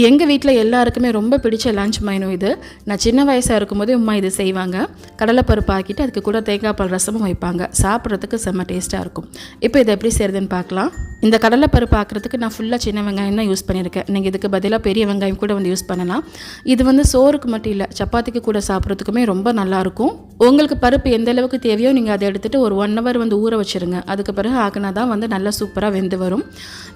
எங்கள் வீட்டில் எல்லாருக்குமே ரொம்ப பிடிச்ச லஞ்ச் மெனு இது. நான் சின்ன வயசாக இருக்கும்போது அம்மா இது செய்வாங்க. கடலைப்பருப்பு ஆக்கிட்டு அதுக்கு கூட தேங்காய் பால் ரசமும் வைப்பாங்க. சாப்பிட்றதுக்கு செம்ம டேஸ்ட்டாக இருக்கும். இப்போ இதை எப்படி செய்கிறதுன்னு பார்க்கலாம். இந்த கடலைப்பருப்பு ஆக்கிறதுக்கு நான் ஃபுல்லாக சின்ன வெங்காயம் தான் யூஸ் பண்ணியிருக்கேன். நீங்கள் இதுக்கு பதிலாக பெரிய வெங்காயம் கூட வந்து யூஸ் பண்ணலாம். இது வந்து சோறுக்கு மட்டும் இல்லை சப்பாத்திக்கு கூட சாப்பிட்றதுக்குமே ரொம்ப நல்லாயிருக்கும் உங்களுக்கு பருப்பு எந்த அளவுக்கு தேவையோ நீங்கள் அதை எடுத்துகிட்டு ஒரு ஒன் ஹவர் வந்து ஊற வச்சுருங்க. அதுக்கு பிறகு ஆக்கினா தான் வந்து நல்லா சூப்பராக வெந்து வரும்.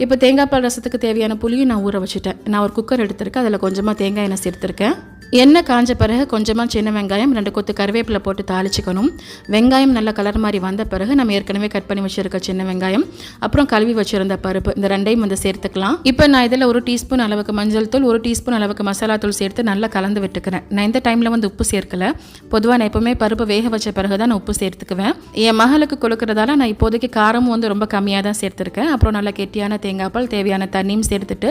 இப்போ தேங்காய் பால் ரசத்துக்கு தேவையான புளியும் நான் ஊற வச்சுட்டேன். நான் ஒரு குக்கர் எடுத்திருக்கேன். அதில் கொஞ்சமாக தேங்காய் எண்ணெய் சேர்த்துருக்கேன். எண்ணெய் காஞ்ச பிறகு கொஞ்சமாக சின்ன வெங்காயம் ரெண்டு கொத்து கருவேப்பிலை போட்டு தாளிச்சிக்கணும். வெங்காயம் நல்ல கலர் மாதிரி வந்த பிறகு நம்ம ஏற்கனவே கட் பண்ணி வச்சுருக்க சின்ன வெங்காயம் அப்புறம் கழுவி வச்சுருந்த பருப்பு இந்த ரெண்டையும் வந்து சேர்த்துக்கலாம். இப்போ நான் இதில் ஒரு டீஸ்பூன் அளவுக்கு மஞ்சள் தூள் ஒரு டீஸ்பூன் அளவுக்கு மசாலா தூள் சேர்த்து நல்லா கலந்து விட்டுக்கிறேன். நான் இந்த டைமில் வந்து உப்பு சேர்க்கல. பொதுவாக நான் எப்போவுமே பருப்பு வேக வச்ச பிறகு தான் நான் உப்பு சேர்த்துக்குவேன். என் மகளுக்கு கொடுக்கறதால நான் இப்போதைக்கு காரமும் வந்து ரொம்ப கம்மியாக தான் சேர்த்துருக்கேன். அப்புறம் நல்லா கெட்டியான தேங்காய் பால் தேவையான தண்ணியும் சேர்த்துட்டு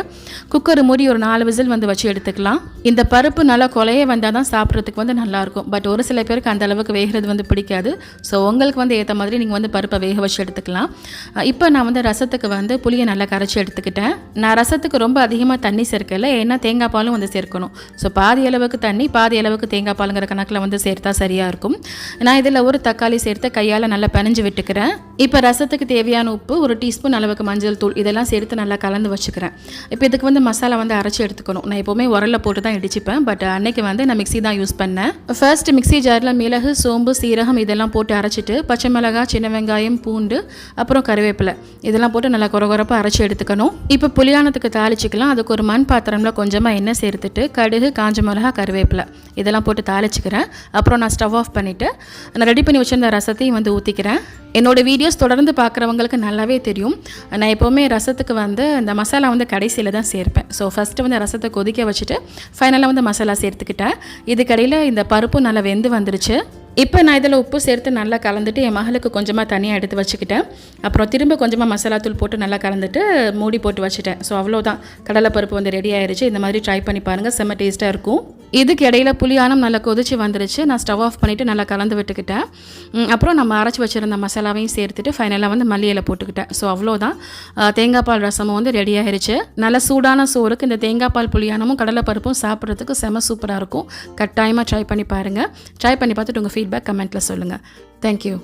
குக்கர் மூடி ஒரு நாலு விசில் வந்து வச்சு எடுத்துக்கலாம். இந்த பருப்பு நல்லா கொலைய வந்தால் தான் சாப்பிட்றதுக்கு வந்து நல்லாயிருக்கும். பட் ஒரு சில பேருக்கு அந்த அளவுக்கு வேகிறது வந்து பிடிக்காது. ஸோ உங்களுக்கு வந்து ஏற்ற மாதிரி நீங்கள் வந்து பருப்பை வேக வச்சு எடுத்துக்கலாம். இப்போ நான் வந்து ரசத்துக்கு வந்து புளியை நல்லா கரைச்சி எடுத்துக்கிட்டேன். நான் ரசத்துக்கு ரொம்ப அதிகமாக தண்ணி சேர்க்கல. ஏன்னா தேங்காய் பாலும் வந்து சேர்க்கணும். ஸோ பாதி அளவுக்கு தண்ணி பாதி அளவுக்கு தேங்காய் பாலுங்கிற கணக்கில் வந்து சேர்த்தா சரியாக இருக்கும். நான் இதில் ஒரு தக்காளி சேர்த்து கையால் நல்லா பிணைஞ்சு விட்டுக்கிறேன். இப்போ ரசத்துக்கு தேவையான உப்பு ஒரு டீஸ்பூன் அளவுக்கு மஞ்சள் தூள் இதெல்லாம் சேர்த்து நல்லா கலந்து வச்சுக்கிறேன். இப்போ இதுக்கு வந்து மசாலா வந்து அரைச்சி எடுத்துக்கணும். நான் எப்போவுமே உரல்ல போட்டு தான் இடிச்சுப்பேன். பட் அன்னைக்கு வந்து நான் மிக்ஸி தான் யூஸ் பண்ணேன். ஃபர்ஸ்ட் மிக்ஸி ஜாரில் மிளகு சோம்பு சீரகம் இதெல்லாம் போட்டு அரைச்சிட்டு பச்சை மிளகாய் சின்ன வெங்காயம் பூண்டு அப்புறம் கருவேப்பிலை இதெல்லாம் போட்டு நல்லா குறகுறப்பாக அரைச்சி எடுத்துக்கணும். இப்போ புளியானத்துக்கு தாளிச்சிக்கலாம். அதுக்கு ஒரு மண் பாத்திரம்ல கொஞ்சமாக எண்ணெய் சேர்த்துட்டு கடுகு காஞ்ச மிளகா கருவேப்பிலை இதெல்லாம் போட்டு தாளிச்சிக்கிறேன். அப்புறம் நான் ஸ்டவ் ஆஃப் பண்ணிவிட்டு நான் ரெடி பண்ணி வச்சிருந்த ரசத்தையும் வந்து ஊற்றிக்கிறேன் என்னோடய வீடியோஸ் தொடர்ந்து பார்க்குறவங்களுக்கு நல்லாவே தெரியும். நான் எப்போவுமே ரசத்துக்கு வந்து இந்த மசாலா வந்து கடைசியில் தான் சேர்ப்பேன். ஸோ ஃபஸ்ட்டு வந்து ரசத்தை கொதிக்க வச்சுட்டு ஃபைனலாக வந்து மசாலா சேர்த்துக்கிட்டேன். இதுக்கடையில் இந்த பருப்பும் நல்லா வெந்து வந்துருச்சு. இப்போ நான் இதில் உப்பு சேர்த்து நல்லா கலந்துட்டு என் மகளுக்கு கொஞ்சமாக தனியாக எடுத்து வச்சுக்கிட்டேன். அப்புறம் திரும்ப கொஞ்சமாக மசாலா தூள் போட்டு நல்லா கலந்துட்டு மூடி போட்டு வச்சுட்டேன். ஸோ அவ்வளோதான் கடலைப்பருப்பு வந்து ரெடி ஆயிடுச்சு இந்த மாதிரி ட்ரை பண்ணி பாருங்கள் செம்ம டேஸ்ட்டாக இருக்கும். இதுக்கு இடையில புளியானம் நல்லா கொதிச்சு வந்துருச்சு. நான் ஸ்டவ் ஆஃப் பண்ணிவிட்டு நல்லா கலந்து விட்டுக்கிட்டேன். அப்புறம் நம்ம அரைச்சி வச்சுருந்த மசாலாவையும் சேர்த்துட்டு ஃபைனலாக வந்து மல்லி இலை போட்டுக்கிட்டேன். ஸோ அவ்வளோதான். தேங்காய் பால் ரசமும் வந்து ரெடி ஆகிருச்சு நல்ல சூடான சோறுக்கு இந்த தேங்காய் பால் புளியானமும் கடலைப்பருப்பும் சாப்பிட்றதுக்கு செம சூப்பராக இருக்கும். கட்டாயமாக ட்ரை பண்ணி பாருங்கள் ட்ரை பண்ணி பார்த்துட்டு உங்கள் ஃபீட்பேக் கமெண்ட்டில் சொல்லுங்கள் தேங்க்யூ